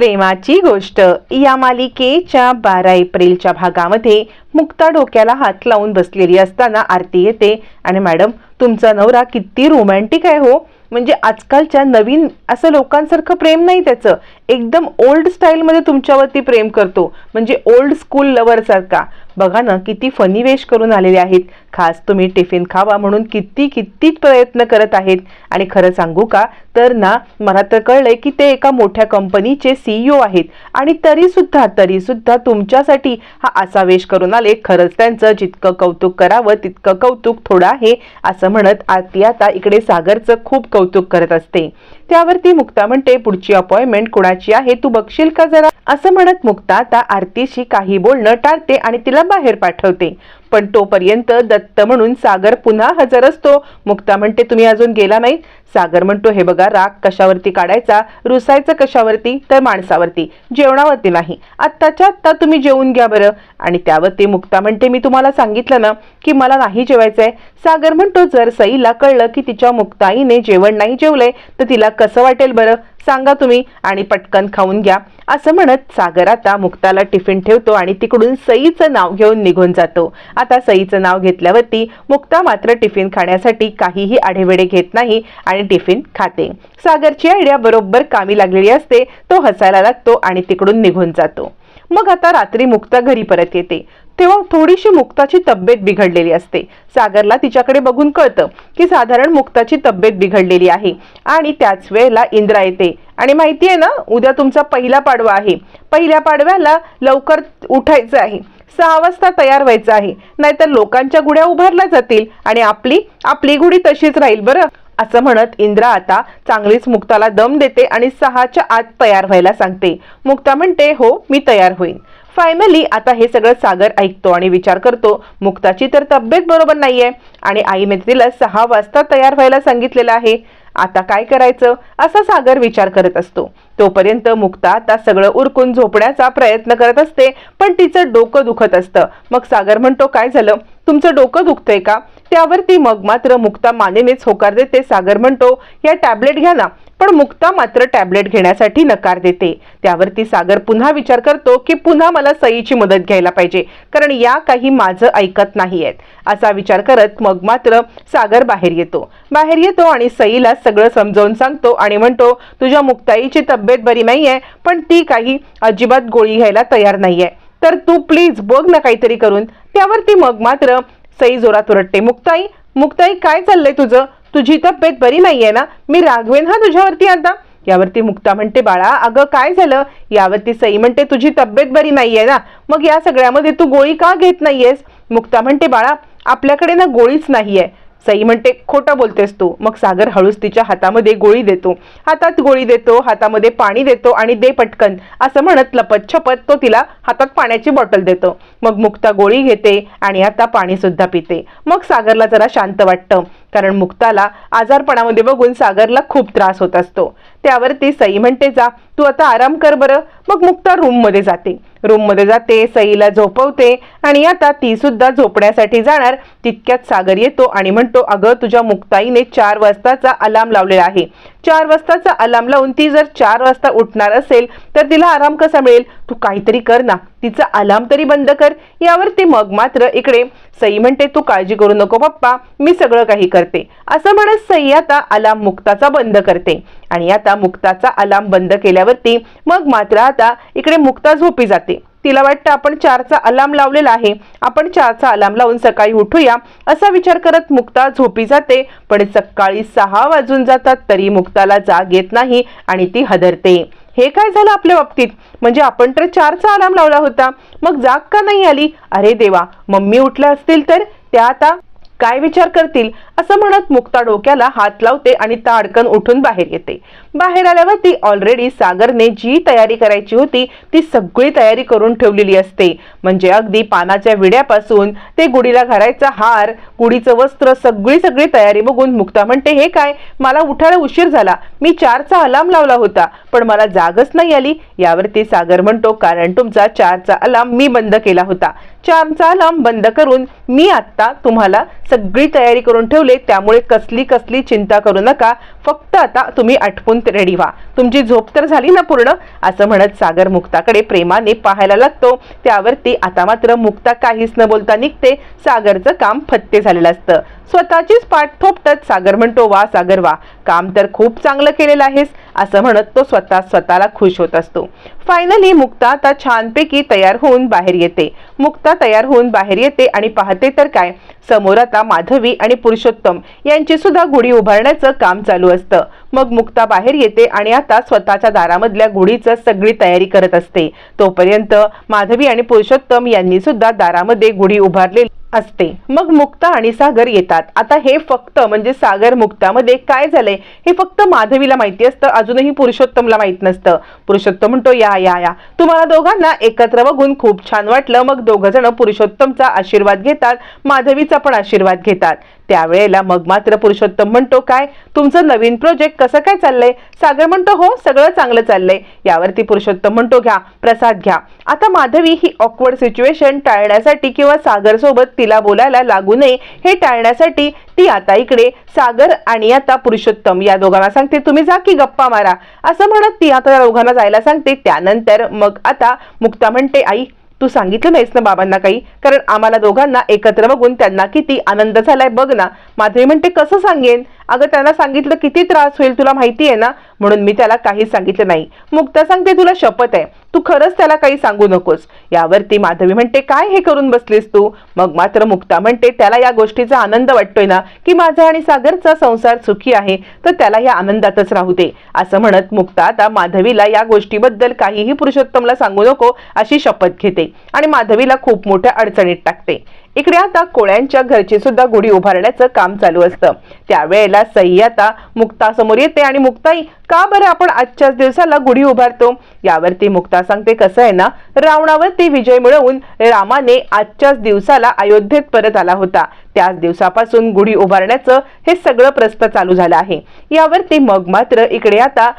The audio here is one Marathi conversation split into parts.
प्रेमाची गोष्ट. या मालिकेच्या बारा एप्रिलच्या भागामध्ये मुक्ता डोक्याला हात लावून बसलेली असताना आरती येते. आणि मॅडम तुमचा नवरा किती रोमॅन्टिक आहे हो. म्हणजे आजकालच्या नवीन असं लोकांसारखं प्रेम नाही त्याचं. एकदम ओल्ड स्टाईलमध्ये तुमच्यावरती प्रेम करतो. म्हणजे ओल्ड स्कूल लवरसारखा बघा ना किती फनी वेश करून आलेले आहेत. खास तुम्ही टिफिन खावा म्हणून किती किती प्रयत्न करत आहेत. आणि खरं सांगू का तर ना मला तर कळलंय की ते एका मोठ्या कंपनीचे सीईओ आहेत. आणि तरीसुद्धा तरीसुद्धा तुमच्यासाठी हा असा वेश करून आले. खरंच त्यांचं जितकं कौतुक करावं तितकं कौतुक थोडं आहे असं म्हणत आती आता इकडे सागरचं खूप कौतुक करत असते. त्यावरती मुक्ता म्हणते पुढची अपॉइंटमेंट कोणाची आहे? तू बघशील का जरा? असं म्हणत मुक्ता आता आरतीशी काही बोलणं टाळते आणि तिला बाहेर पाठवते. पण तोपर्यंत दत्त म्हणून सागर पुन्हा हजर असतो. मुक्ता म्हणते तुम्ही अजून गेला नाही. सागर म्हणतो हे बघा राग कशावरती काढायचा? रुसायचं कशावरती? तर माणसावरती. जेवणावरती नाही. आत्ताच्या आत्ता तुम्ही जेवून घ्या बरं. आणि त्यावरती मुक्ता म्हणते मी तुम्हाला सांगितलं ना की मला नाही जेवायचंय. सागर म्हणतो जर सईला कळलं की तिच्या मुक्ताईने जेवण नाही जेवलंय तर तिला कसं वाटेल बरं? सांगा तुम्ही आणि पटकन खाऊन घ्या. असं म्हणत सागर आता मुक्ताला टिफिन ठेवतो आणि तिकडून सईचं नाव घेऊन निघून जातो. आता सईचं नाव घेतल्यावरती मुक्ता मात्र टिफिन खाण्यासाठी काहीही आढेवेडे घेत नाही आणि टिफिन खाते. सागरची आयडिया बरोबर कामी लागलेली असते तो हसायला लागतो आणि तिकडून निघून जातो. मग आता रात्री मुक्ता घरी परत येते. तेव्हा थोडीशी मुक्ताची तब्येत बिघडलेली असते. सागरला तिच्याकडे बघून कळतं की साधारण मुक्ताची तब्येत बिघडलेली आहे आणि त्याच वेळेला इंद्रा येते. आणि माहिती आहे ना उद्या तुमचा पहिला पाडवा आहे. पहिल्या पाडव्याला लवकर उठायचं आहे. सहा वाजता तयार व्हायचं आहे. नाहीतर लोकांच्या गुड्या उभारल्या जातील आणि आपली आपली गुढी तशीच राहील बरं. असं म्हणत इंद्रा आता चांगलीच मुक्ताला दम देते आणि सहाच्या आत तयार व्हायला सांगते. मुक्ता म्हणते हो मी तयार होईन. फायनली आता हे सगळं सागर ऐकतो आणि विचार करतो मुक्ताची तर तब्येत बरोबर नाहीये. आणि आई तिला सहा वाजता तयार व्हायला सांगितलेलं आहे. आता काय करायचं? असा सागर विचार करत असतो. तोपर्यंत मुक्ता आता सगळं उरकून झोपण्याचा प्रयत्न करत असते पण तिचं डोकं दुखत असतं. मग सागर म्हणतो काय झालं? तुमचं डोकं दुखतंय का? त्यावरती मग मात्र मुक्ता मानेनेच होकार देते. सागर म्हणतो या टॅबलेट घ्या ना. पण मुक्ता मात्र टॅबलेट घेण्यासाठी नकार देते. त्यावरती सागर पुन्हा विचार करतो की पुन्हा मला सईची मदत घ्यायला पाहिजे कारण या काही माझं ऐकत नाही आहेत असा विचार करत मग मात्र सागर बाहेर येतो. बाहेर येतो आणि सईला सगळं समजावून सांगतो आणि म्हणतो तुझ्या मुक्ताईची तब्येत बरी नाहीये पण ती काही अजिबात गोळी घ्यायला तयार नाहीये. तर तू प्लीज बघ ना काहीतरी करून. त्यावरती मग मात्र सई जोरात ओरडते मुक्ताई मुक्ताई काय चाललंय तुझं? तुझी तब्येत बरी नाहीये ना? मी रागवेन हा तुझ्यावरती आता. यावरती मुक्ता म्हणते बाळा अगं काय झालं? यावरती सई म्हणते तुझी तब्येत बरी नाहीये ना? मग या सगळ्यामध्ये तू गोळी का घेत नाहीयेस? मुक्ता म्हणते बाळा आपल्याकडे ना गोळीच नाहीये. सई म्हणते खोटं बोलतेस तू. मग सागर हळूच तिच्या हातामध्ये गोळी देतो. हातात गोळी देतो हातामध्ये पाणी देतो आणि दे पटकन. असं म्हणत लपत छपत तो तिला हातात पाण्याची बॉटल देतो. मग मुक्ता गोळी घेते आणि आता पाणी सुद्धा पिते. मग सागरला जरा शांत वाटतं. कारण मुक्ताला आजारपणामध्ये बघून सागरला खूप त्रास होत असतो. त्यावरती सई म्हणते जा तू आता आराम कर बरं. मग मुक्ता रूममध्ये जाते. रूममध्ये जाते सईला झोपवते आणि आता ती सुद्धा झोपण्यासाठी जाणार. तितक्यात सागर येतो आणि म्हणतो अगं तुझ्या मुक्ताईने चार वाजताचा अलार्म लावलेला आहे. चार वाजताचा अलार्म लावून ती जर चार वाजता उठणार असेल तर तिला आराम कसा मिळेल? तू काहीतरी कर ना. तिचा अलार्म तरी बंद कर. यावरती मग मात्र इकडे सई म्हणते तू काळजी करू नको पप्पा मी सगळं काही करते. असं म्हणत सई आता अलार्म मुक्ताचा बंद करते. आणि आता मुक्ताचा अलार्म बंद केल्यावरती मग मात्र आता इकडे मुक्ता झोपी जाते. तिला वाटतं आपण चारचा अलार्म लावलेला आहे. आपण चारचा अलार्म लावून सकाळी उठूया असा विचार करत मुक्ता झोपी जाते. पण सकाळी सहा वाजून जातात तरी मुक्ताला जाग येत नाही आणि ती हदरते. हे काय झालं आपल्या बाबतीत? म्हणजे आपण तर चारचा अलार्म लावला होता. मग जाग का नाही आली? अरे देवा मम्मी उठल्या असतील तर? त्या आता काय विचार करतील असं म्हणत मुक्ता डोक्याला हात लावते आणि ताडकन उठून बाहेर येते. बाहेर आल्यावर ती ऑलरेडी सागरने जी तयारी करायची होती ती सगळी तयारी करून ठेवलेली असते. म्हणजे अगदी पानाच्या विड्यापासून ते गुढीला घालायचा हार गुढीचं वस्त्र सगळी सगळी तयारी बघून मुक्ता म्हणते हे काय? मला उठायला उशीर झाला. मी चारचा अलार्म लावला होता पण मला जागच नाही आली. यावरती सागर म्हणतो कारण तुमचा चारचा अलार्म मी बंद केला होता. चारचा अलार्म बंद करून मी आत्ता तुम्हाला सगळी तयारी करून ठेवले त्यामुळे कसली कसली चिंता करू नका. फक्त आता तुम्ही आटपून रेडी व्हा. तुमची झोप तर झाली ना पूर्ण? असं म्हणत सागर मुक्ताकडे प्रेमाने पाहायला लागतो. त्यावरती आता मात्र मुक्ता काहीच न बोलता निघते. सागरचं काम फत्ते झालेलं असतं. स्वतःचीच पाठ थोपटत सागर म्हणतो वा सागर वा काम तर खूप चांगलं केलेलं आहेस असं म्हणत तो स्वतः स्वतःला खुश होत असतो. फायनली मुक्ता आता छानपैकी तयार होऊन बाहेर येते. मुक्ता तयार होऊन बाहेर येते आणि पाहते तर काय समोर आता माधवी आणि पुरुषोत्तम यांची सुद्धा गुढी उभारण्याचं काम चालू असतं. मग मुक्ता बाहेर येते आणि आता स्वतःच्या दारामधल्या गुढीचं सगळी तयारी करत असते. तोपर्यंत माधवी आणि पुरुषोत्तम यांनी सुद्धा दारामध्ये गुढी उभारलेली असते. मग मुक्ता आणि सागर येतात. आता हे फक्त म्हणजे सागर मुक्तामध्ये काय झालंय? हे फक्त माधवीला माहिती असतं. अजूनही पुरुषोत्तमला माहीत नसतं. पुरुषोत्तम म्हणतो या या या. तुम्हाला दोघांना एकत्र बघून खूप छान वाटलं. मग दोघ जण पुरुषोत्तमचा आशीर्वाद घेतात. माधवीचा पण आशीर्वाद घेतात. त्यावेळेला मग मात्र पुरुषोत्तम म्हणतो काय? तुमचं नवीन प्रोजेक्ट कसं काय चाललंय? सागर म्हणतो हो सगळं चांगलं चाललंय. यावरती पुरुषोत्तम म्हणतो घ्या प्रसाद घ्या. आता माधवी ही ऑकवर्ड सिच्युएशन टाळण्यासाठी किंवा सागर सोबत तिला बोलायला लागू नये हे टाळण्यासाठी ती आता इकडे सागर आणि आता पुरुषोत्तम या दोघांना सांगते तुम्ही जा की गप्पा मारा. असं म्हणत ती आता या दोघांना जायला सांगते. त्यानंतर मग आता मुक्ता म्हणते आई तू सांगितलं नाहीस ना बाबांना काही? कारण आम्हाला दोघांना एकत्र बघून त्यांना किती आनंद झालाय. बघ ना माधवी म्हणते कसं सांगेन? अगं त्यांना सांगितलं किती त्रास होईल तुला माहिती आहे ना? म्हणून मी त्याला काहीच सांगितलं नाही. मुक्ता सांगते तुला शपथ आहे. तू खरंच त्याला काही सांगू नकोस. यावरती माधवी म्हणते काय हे करून बसलीस तू? मग मात्र मुक्ता म्हणते त्याला या गोष्टीचा आनंद वाटतोय ना की माझा आणि सागरचा संसार सुखी आहे तर त्याला या आनंदातच राहू दे. असं म्हणत मुक्ता आता माधवीला या गोष्टीबद्दल काहीही पुरुषोत्तमला सांगू नको अशी शपथ घेते आणि माधवीला खूप मोठ्या अडचणीत टाकते. इकडे आता कोळ्यांच्या घरची सुद्धा गुढी उभारण्याचं काम चालू असतं. त्यावेळेला सई आता मुक्ता समोर येते आणि मुक्ताई का बरं आपण आजच्याच दिवसाला गुढी उभारतो? यावरती मुक्ता सांगते कसं आहे ना रावणावरती विजय मिळवून रामाने आजच्याच दिवसाला अयोध्येत परत आला होता. त्याच दिवसापासून गुढी उभारण्याचं हे सगळं प्रस्त चालू झालं आहे. यावरती मग मात्र इकडे आता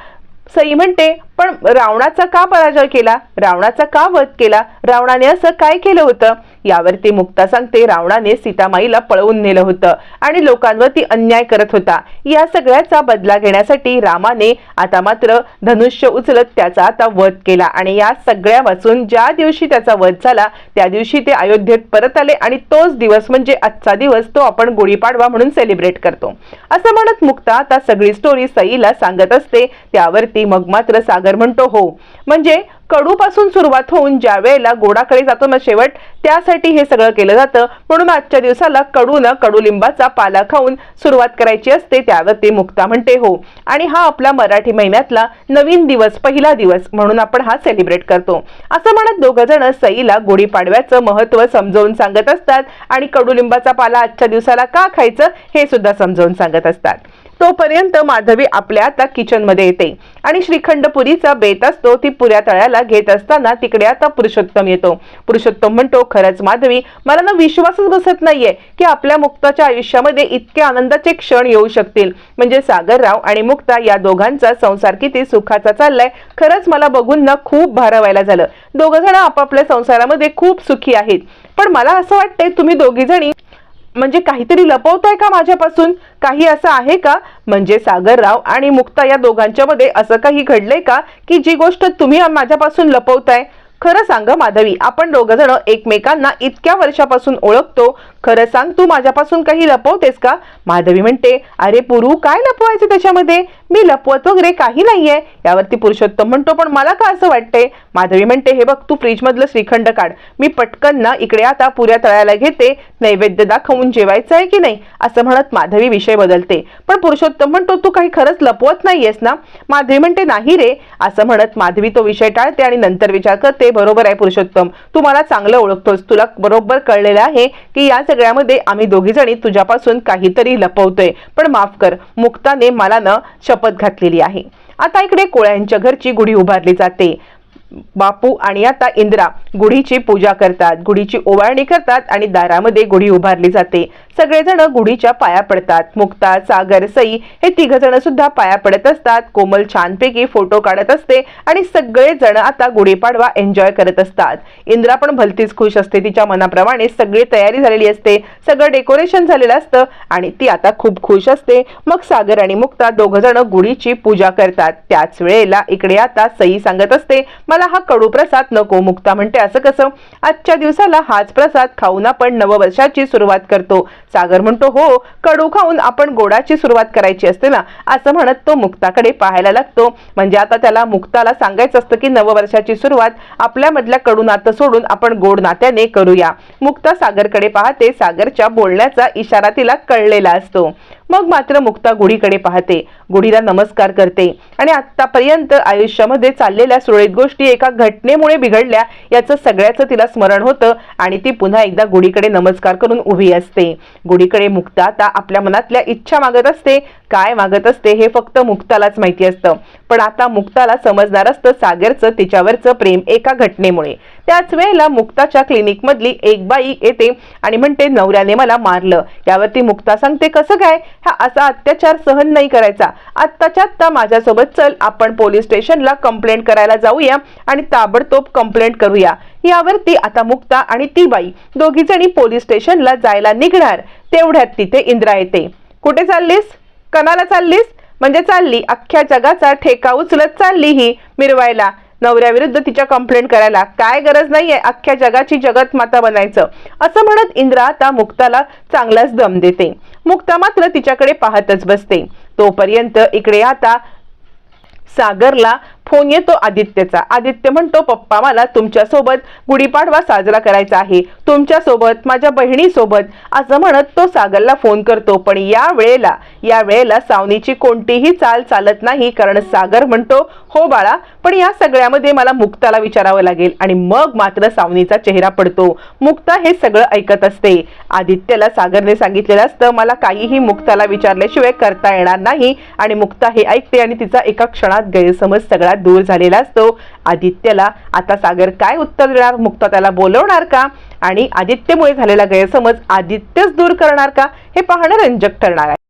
सई म्हणते पण रावणाचा का पराजय केला? रावणाचा का वध केला? रावणाने असं काय केलं होतं? यावरती मुक्ता सांगते रावणाने सीतामाईला पळवून नेलं होतं आणि लोकांवरती अन्याय करत होता. या सगळ्याचा बदला घेण्यासाठी रामाने आता मात्र धनुष्य उचलत त्याचा आता वध केला आणि या सगळ्यापासून ज्या दिवशी त्याचा वध झाला त्या दिवशी ते अयोध्येत परत आले आणि तोच दिवस म्हणजे आजचा दिवस तो आपण गुढीपाडवा म्हणून सेलिब्रेट करतो. असं म्हणत मुक्ता आता सगळी स्टोरी सईला सांगत असते त्यावरती मग मात्र सागर म्हणतो हो. म्हणजे कडूपासून सुरुवात होऊन ज्या वेळेला गोडाकडे जातो ना शेवट त्यासाठी हे सगळं केलं जातं. म्हणून आजच्या दिवसाला कडूनं कडुलिंबाचा पाला खाऊन सुरुवात करायची असते त्यावर ते मुक्ता म्हणते हो. आणि हा आपला मराठी महिन्यातला नवीन दिवस पहिला दिवस म्हणून आपण हा सेलिब्रेट करतो. असं म्हणत दोघं जण सईला गुढीपाडव्याचं महत्त्व समजावून सांगत असतात आणि कडुलिंबाचा पाला आजच्या दिवसाला का खायचं हे सुद्धा समजावून सांगत असतात. तोपर्यंत माधवी आपल्या आता किचनमध्ये येते. आणि श्रीखंड पुरीचा बेत असतो ती पुऱ्या तळ्याला घेत असताना तिकडे आता पुरुषोत्तम येतो. पुरुषोत्तम म्हणतो खरंच माधवी मला ना विश्वासच बसत नाहीये की आपल्या मुक्ताच्या आयुष्यामध्ये इतके आनंदाचे क्षण येऊ शकतील. म्हणजे सागरराव आणि मुक्ता या दोघांचा संसार किती सुखाचा चाललाय. खरंच मला बघून ना खूप भारावायला झालं. दोघ जण आपापल्या संसारामध्ये खूप सुखी आहेत. पण मला असं वाटतंय तुम्ही दोघी जणी म्हणजे काहीतरी लपवताय का माझ्यापासून? काही असं आहे का? म्हणजे सागरराव आणि मुक्ता या दोघांच्या मध्ये असं काही घडलंय का? की जी गोष्ट तुम्ही माझ्यापासून लपवताय खरं सांग माधवी आपण दोघ जण एकमेकांना इतक्या वर्षापासून ओळखतो. खरं सांग तू माझ्यापासून काही लपवतेस का? माधवी म्हणते अरे पुरू काय लपवायचं त्याच्यामध्ये? मी लपवत वगैरे काही नाहीये. यावरती पुरुषोत्तम म्हणतो पण मला का असं वाटतंय? माधवी म्हणते हे बघ तू फ्रीजमधलं श्रीखंड काढ. मी पटकन ना इकडे आता पुऱ्या तळ्याला घेते. नैवेद्य दाखवून जेवायचं आहे की नाही? असं म्हणत माधवी विषय बदलते. पण पुरुषोत्तम म्हणतो तू काही खरंच लपवत नाहीयेस ना? माधवी म्हणते नाही रे. असं म्हणत माधवी तो विषय टाळते आणि नंतर विचार करते बरोबर आहे पुरुषोत्तम. तू मला चांगलं ओळखतोस. तुला बरोबर कळलेलं आहे की या सगळ्यामध्ये आम्ही दोघी जणी तुझ्यापासून काहीतरी लपवतोय. पण माफ कर मुक्ताने मला न शपथ घातलेली आहे. आता इकडे कोळ्यांच्या घरची गुढी उभारली जाते. बापू आणि आता इंद्रा गुढीची पूजा करतात. गुढीची ओवाळणी करतात आणि दारामध्ये गुढी उभारली जाते. सगळेजण गुढीच्या पाया पडतात. मुक्ता सागर सई हे तिघ जण सुद्धा पाया पडत असतात. कोमल छानपैकी फोटो काढत असते आणि सगळेजण आता गुढीपाडवा एन्जॉय करत असतात. इंद्रा पण भलतीच खुश असते. तिच्या मनाप्रमाणे सगळी तयारी झालेली असते. सगळं डेकोरेशन झालेलं असतं आणि ती आता खूप खुश असते. मग सागर आणि मुक्ता दोघ जण गुढीची पूजा करतात. त्याच वेळेला इकडे आता सई सांगत असते मला हा कडू प्रसाद नको मुक्ता म्हणते. असं कसं? आजच्या दिवसाला हाच प्रसाद खाऊन आपण नववर्षाची सुरुवात करतो. सागर म्हणतो हो कडू खाऊन आपण गोडाची सुरुवात करायची असते ना? असं म्हणत तो मुक्ताकडे पाहायला लागतो. म्हणजे आता त्याला मुक्ताला सांगायचं असतं की नववर्षाची सुरुवात आपल्यामधल्या कडू नातं सोडून आपण गोड नात्याने करूया. मुक्ता सागरकडे पाहते. सागरच्या बोलण्याचा इशारा तिला कळलेला असतो. मग मात्र मुक्ता गुढीकडे पाहते. गुढीला नमस्कार करते. आणि आतापर्यंत आयुष्यामध्ये चाललेल्या सुरळीत गोष्टी एका घटनेमुळे बिघडल्या याचं सगळ्याचं तिला स्मरण होतं आणि ती पुन्हा एकदा गुढीकडे नमस्कार करून उभी असते. गुढीकडे मुक्ता आता आपल्या मनातल्या इच्छा मागत असते. काय मागत असते हे फक्त मुक्तालाच माहिती असतं. पण आता मुक्ताला समजणार असतं सागरचं तिच्यावरचं प्रेम एका घटनेमुळे. त्याच वेळेला मुक्ताच्या क्लिनिक मधली एक बाई येते आणि म्हणते नवऱ्याने मला मारलं. यावरती मुक्ता सांगते कसं काय? हा असा अत्याचार सहन नाही करायचा. आत्ताच्या आत्ता माझ्यासोबत चल. आपण पोलीस स्टेशनला कंप्लेंट करायला जाऊया आणि ताबडतोब कंप्लेंट करूया. यावरती आता मुक्ता आणि ती बाई दोघी जणी पोलीस स्टेशनला जायला निघणार. तेवढ्यात तिथे इंद्रा येते. कुठे चाललीस? कणाला चाललीस? म्हणजे चालली. अख्ख्या जगाचा ठेका उचलत चालली ही मिरवायला. नवऱ्याविरुद्ध तिच्या कंप्लेंट करायला. काय गरज नाहीये अख्ख्या जगाची जगत माता बनायचं. असं म्हणत इंद्रा आता मुक्ताला चांगलाच दम देते. मुक्ता मात्र तिच्याकडे पाहतच बसते. तोपर्यंत इकडे आता सागरला फोन येतो आदित्यचा. आदित्य म्हणतो पप्पा मला तुमच्यासोबत गुढीपाडवा साजरा करायचा आहे. तुमच्यासोबत माझ्या बहिणीसोबत. असं म्हणत तो सागरला फोन करतो. पण या वेळेला या वेळेला सावनीची कोणतीही चाल चालत नाही कारण सागर म्हणतो हो बाळा पण या सगळ्यामध्ये मला मुक्ताला विचारावं लागेल. आणि मग मात्र सावनीचा चेहरा पडतो. मुक्ता हे सगळं ऐकत असते. आदित्यला सागरने सांगितलेलं असतं मला काहीही मुक्ताला विचारल्याशिवाय करता येणार नाही. आणि मुक्ता हे ऐकते आणि तिचा एका क्षणात गैरसमज सगळा दूर झालेला असतो. आदित्यला आता सागर काय उत्तर देणार? मुक्ता त्याला बोलवणार का? आणि आदित्यमुळे झालेला गैरसमज आदित्यच दूर करणार का? हे पाहणं रंजक ठरणार आहे.